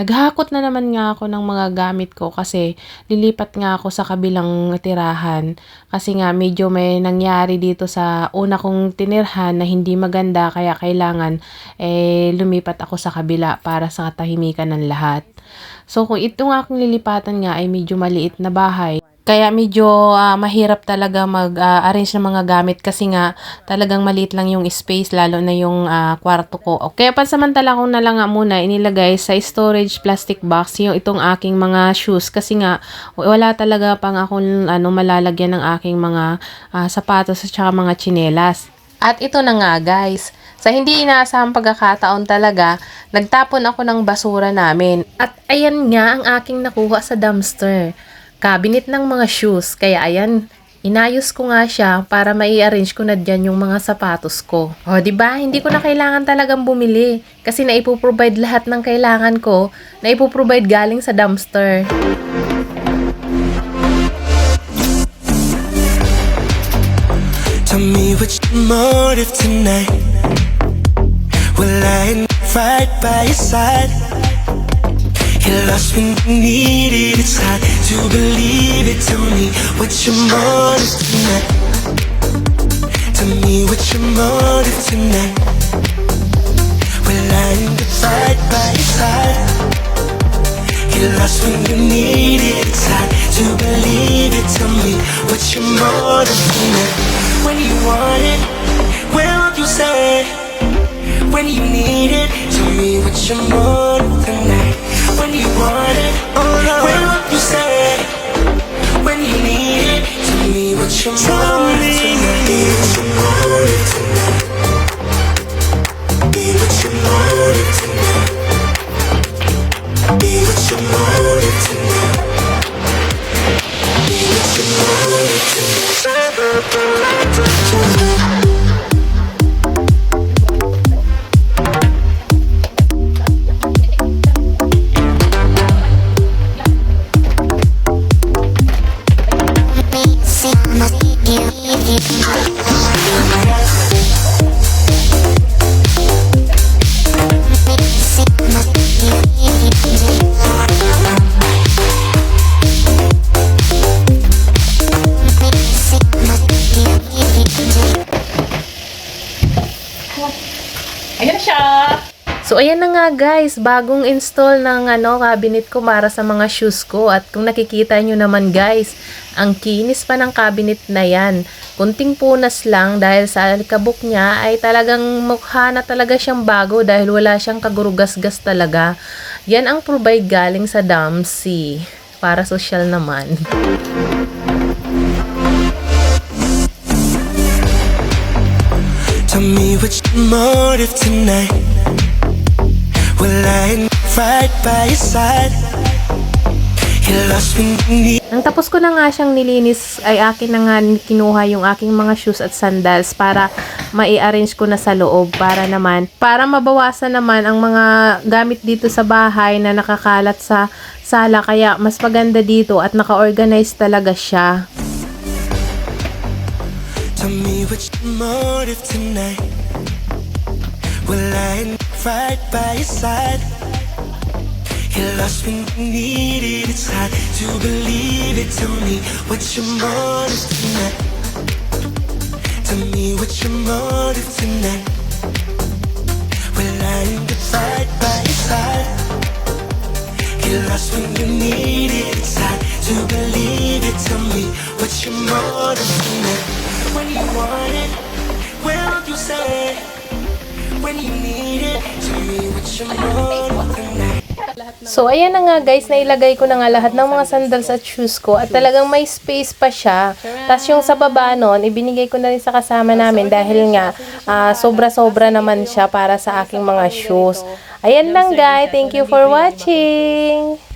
Naghakot na naman nga ako ng mga gamit ko kasi lilipat nga ako sa kabilang tirahan. Kasi nga medyo may nangyari dito sa una kong tinirhan na hindi maganda kaya kailangan eh, lumipat ako sa kabila para sa katahimikan ng lahat. So kung ito nga akong lilipatan nga ay medyo maliit na bahay, kaya medyo ah, mahirap talaga mag-arrange ng mga gamit kasi nga talagang maliit lang yung space lalo na yung ah, kwarto ko. Kaya pansamantala ko na lang nga muna inilagay sa storage plastic box yung itong aking mga shoes kasi nga wala talaga pang akong ano malalagyan ng aking mga ah, sapatos at saka mga tsinelas. At ito na nga guys, sa hindi inaasahang pagkakataon talaga, nagtapon ako ng basura namin. At ayan nga ang aking nakuha sa dumpster. Cabinet ng mga shoes. Kaya ayan, inayos ko nga siya para mai-arrange ko na dyan yung mga sapatos ko. O, di ba? Hindi ko na kailangan talagang bumili. Kasi naipoprovide lahat ng kailangan ko, naipoprovide galing sa dumpster. Tell me what's your motive tonight. Will I right by your side? You're lost when you need it. It's hard to believe it. Tell me what's your motive tonight. Tell me what's your motive tonight. Will I right by your side? You're lost when you need it. It's hard to believe it. Tell me what's your motive tonight. When you want it, where will you say? When you need it, tell me what's your motive your motive tonight. What's siya! So, ayan na nga guys, bagong install ng ano, cabinet ko para sa mga shoes ko. At kung nakikita nyo naman guys, ang kinis pa ng cabinet na yan. Kunting punas lang dahil sa alikabok niya ay talagang mukha na talaga siyang bago dahil wala siyang kagurugas-gas talaga. Yan ang provide galing sa Damsi. Para social naman. Tell me what's your motive tonight. Will I right by your side? Nang tapos ko na nga siyang nilinis, ay akin na nga kinuha yung aking mga shoes at sandals para mai-arrange ko na sa loob para naman, para mabawasan naman ang mga gamit dito sa bahay na nakakalat sa sala. Kaya mas maganda dito at naka-organize talaga siya. Tell me what's your motive tonight. Will I right by your side? You're lost when you need it. It's hard to believe it. Tell me what's your motive tonight. Tell me what's your motive tonight. Will I right by your side? You're lost when you need it. It's hard to believe it. Tell me what's your motive tonight. When you want it, will you say? When you need it, tell me what's your motive tonight. So, ayan na nga guys, nailagay ko na nga lahat ng mga sandals at shoes ko at talagang may space pa siya. Tapos yung sa baba nun, ibinigay ko na rin sa kasama namin dahil nga ah, sobra-sobra naman siya para sa aking mga shoes. Ayan lang guys, thank you for watching!